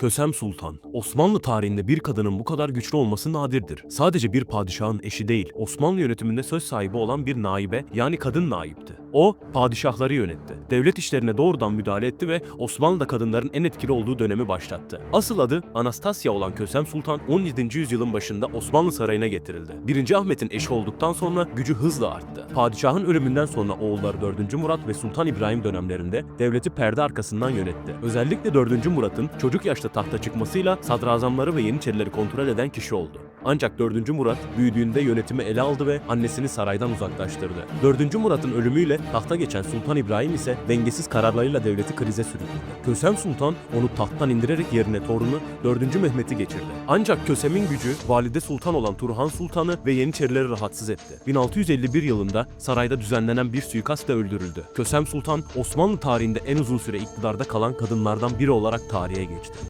Kösem Sultan, Osmanlı tarihinde bir kadının bu kadar güçlü olması nadirdir. Sadece bir padişahın eşi değil, Osmanlı yönetiminde söz sahibi olan bir naibe yani kadın naipti. O, padişahları yönetti. Devlet işlerine doğrudan müdahale etti ve Osmanlı'da kadınların en etkili olduğu dönemi başlattı. Asıl adı Anastasya olan Kösem Sultan 17. yüzyılın başında Osmanlı sarayına getirildi. 1. Ahmet'in eşi olduktan sonra gücü hızla arttı. Padişahın ölümünden sonra oğulları 4. Murat ve Sultan İbrahim dönemlerinde devleti perde arkasından yönetti. Özellikle 4. Murat'ın çocuk yaşta tahta çıkmasıyla sadrazamları ve yeniçerileri kontrol eden kişi oldu. Ancak 4. Murat büyüdüğünde yönetimi ele aldı ve annesini saraydan uzaklaştırdı. 4. Murat'ın ölümüyle tahta geçen Sultan İbrahim ise dengesiz kararlarıyla devleti krize sürükledi. Kösem Sultan onu tahttan indirerek yerine torunu 4. Mehmet'i geçirdi. Ancak Kösem'in gücü valide sultan olan Turhan Sultan'ı ve Yeniçerileri rahatsız etti. 1651 yılında sarayda düzenlenen bir suikastla öldürüldü. Kösem Sultan Osmanlı tarihinde en uzun süre iktidarda kalan kadınlardan biri olarak tarihe geçti.